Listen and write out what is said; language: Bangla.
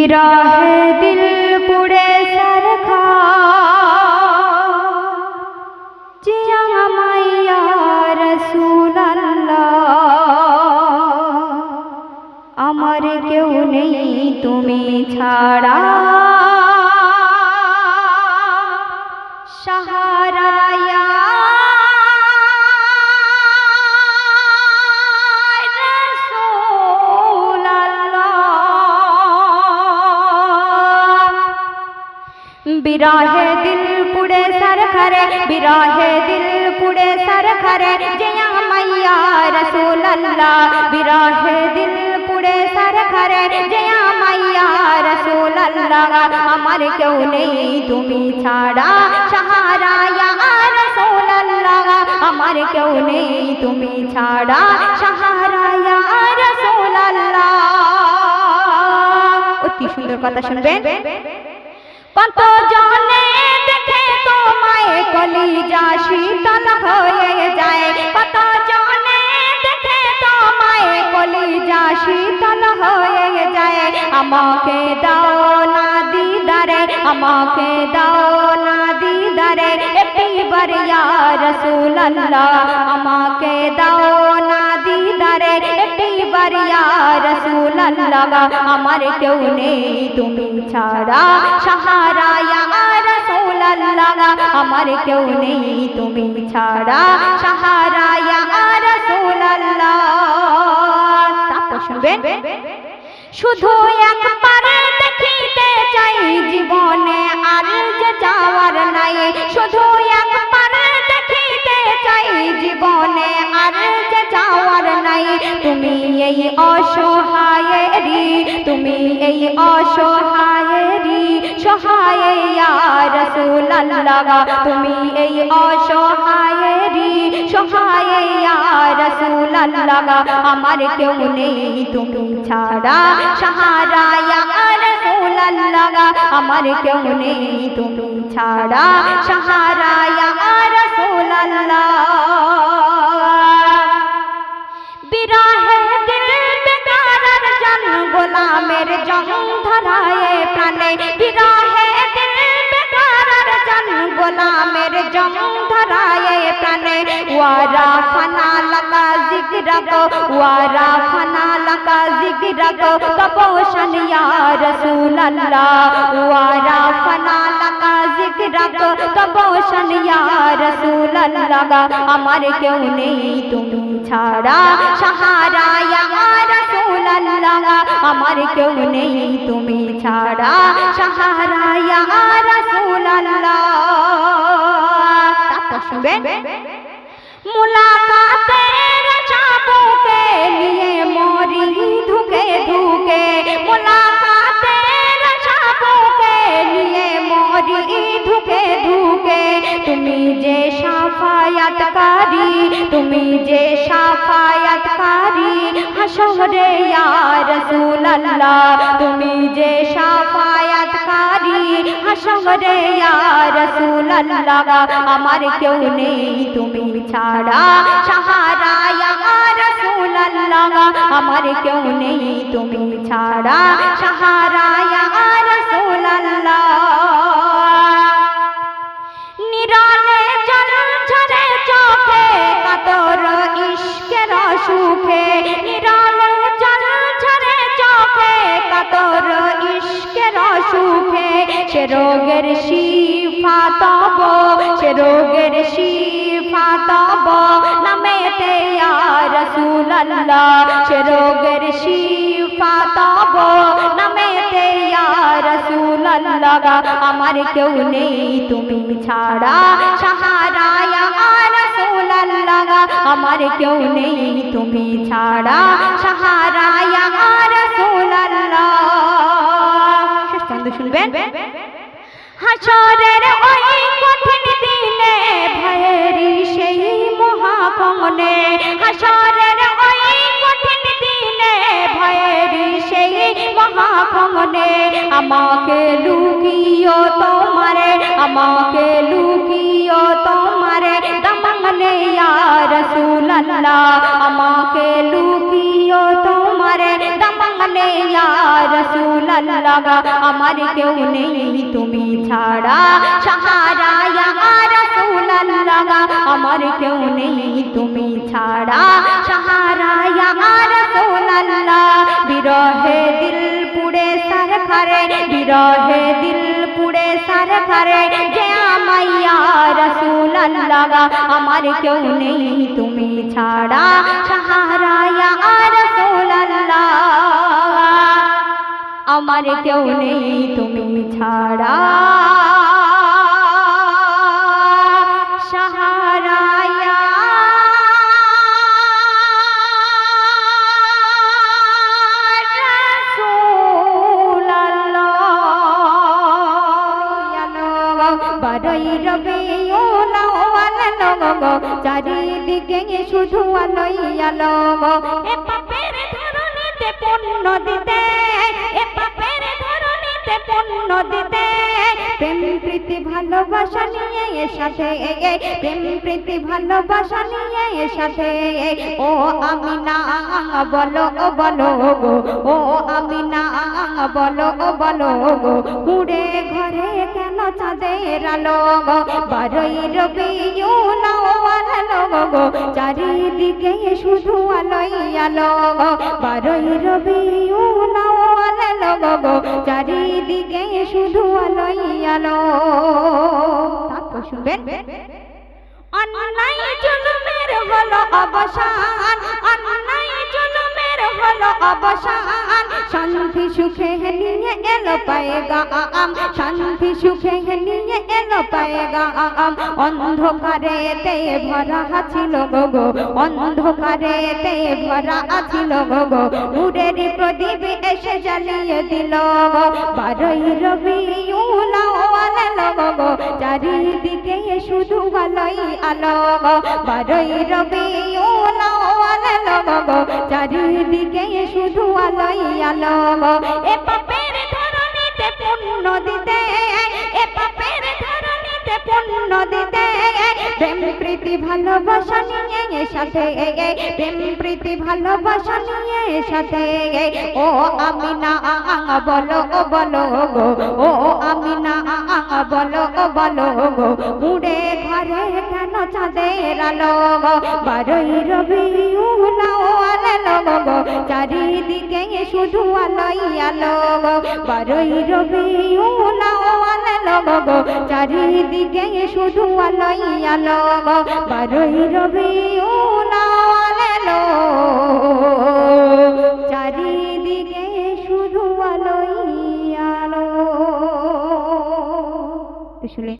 রাহে দিল পুড়ে সরখা। জিয়া मैया রসুল আমার কেউ নেই তুমি ছাড়া। বিরাহে দিল পুড়ে সর খরে বিরাহে দিল পুড়ে সর খরে জয়া মাইয়া রসুল আল্লাহ বিরাহে দিল পুড়ে সর খরে জয়া মাইয়া রসুল আল্লাহ আমার কেউ নেই তুমি ছাড়া সাহারায়া রসুল আল্লাহ আমার কেউ নেই তুমি ছাড়া সাহারায়া রসুল আল্লাহ অতি সুন্দর কথা শুনবেন কত জনে দেখে তোমায় কলিজা শীতল হয়ে যায়। কত জনে দেখে তোমায় কলিজা শীতল হয়ে যায়। আমাকে দাও না দিদারে, আমাকে দাও না দিদারে একটিবার ইয়া আমাকে দাও না দিদারে একটিবার ইয়া আমার কেউ নেই, তুমি ছাড়া সাহারা আমার কেউ নেই, তুমি ছাড়া সাহারা শুনবেন? শুধু একবার দেখিতে চাই, জীবনে আর যে যাওয়ার নাই। শুধু একবার দেখিতে চাই, জীবনে আর যে যাওয়ার নাই। তুমি এই অসহায়েরি তুমি এই অসহায়েরি সহায় রসুল তুমি এই অসহায়েরি সহায় রসুল আমার কেউ নেই তুমি ছাড়া সাহারা রসুল আমার কেউ নেই তুমি ছাড়া সাহারা রসুল বিরাহে দিল গোলামের জং ধরায়ে প্রাণে ওয়ারা ফানা লাগা জিগরা গো ওয়ারা ফানা লাগা জিগরা গো কপোষণ ইয়া রাসূল ওয়ারা ফানা লাগা জিগরা গো কপোষণ ইয়া রাসূল আল্লাহ আমার কেউ নেই তুমি ছাড়া সাহারা রাসূল আল্লাহ আমার কেউ নেই তুমি ছাড়া সাহারা রাসূল আল্লাহ শুনবেন। তুমি যে সাফায়াতকারী তুমি যে সাফায়াতকারী হাসরে ইয়া রাসূলুল্লাহ। তুমি যে সাফায়াতকারী হাসরে রসুল আমার কেউ নেই তুমি ছাড়া। সাহারা রসুল আমার কেউ নেই তুমি ছাড়া। সাহারা, ইয়া সে রোগের শিফা তব, সে রোগের শিফা তব। নামেতে রাসূলুল্লাহ, সে রোগের শিফা তব। নামেতে রাসূলুল্লাহ, আমার কেউ নেই তুমি ছাড়া। সাহারা ইয়া রাসূলুল্লাহ, আমার কেউ নেই তুমি ছাড়া। সাহারা ইয়া রাসূলুল্লাহ। শুনবেন। হাসরের ওই কঠিন দিনে ভয়েরি সেই মহাকমনে হাসরের ওই কঠিন দিনে ভয়েরি সেই মহাকমনে আমাকে লুকিও তোমারে, আমাকে লুকিও তোমারে। দমনে ইয়া রাসূলুল্লাহ, আমাকে লুকিও বলে ইয়া রাসূলুল্লাহ, আমার কেউ নেই তুমি ছাড়া। সাহারা ইয়া রাসূলুল্লাহ, আমার কেউ নেই তুমি ছাড়া। সাহারা রাসূলুল্লাহ, বিরহে দিল পুড়ে সার খারে বিরহে দিল পুড়ে সার খারে যে আমাইয়া রাসূলুল্লাহ, আমার কেউ নেই তুমি ছাড়া। সাহারা রাসূলুল্লাহ। আমার কেউ নেই, তুমি ছাড়া। বারই চারিদিকে শুধু আলোই আলো এ পাপের ধরনীতে পণ্য দিতে ধরনীতে পণ্য দিতে। প্রেম প্রীতি ভালোবাসা নিয়ে প্রেম প্রীতি ভালোবাসা নিয়ে ও আমি না বলো বলো গো। ও আমি না বলো বলো গো। ঘরে কেন চাঁদের আলো গো? বারোই রবি গো চারিদিকে শুধু আলোই আলো গো। বারোই রবি আলো চারিদিকে শুধু আলোই আলো। শুনবেন। অন্যায় জন্মের হলো অবসান অন্যায় জুলুমের হলো অবসান। শান্তি সুখে নিয়ে এলো পায়েগা আম শান্তি সুখে নিয়ে এলো অন্ধকারে তে ভরা অন্ধকারে তে ভরা প্রদীপ এসে জ্বালিয়ে দিল রবি চারিদিকে শুধু আলোই আলো বারোই রবি চারিদিকে শুধু আলোই আলো। এ পাপের ধরনীতে পুণ্য দিতে। এ পাপের ধরনীতে পুণ্য দিতে। প্রেম প্রীতি ভালোবাসা নিয়ে সাথে প্রেম প্রীতি ভালোবাসা নিয়ে সাথে ও আমি না বলো, ও বলো গো, ও আমি না বলো, ও বলো গো মুড়ে ঘরে কেন চাঁদের আলো গো, বারোই রবি গো চারিদিকে শুধু আলোই আলো গো, বারোই রবি আলো গো, চারিদিকে শুধু আলোই আলো গো বারোই রবি ও চারিদিকে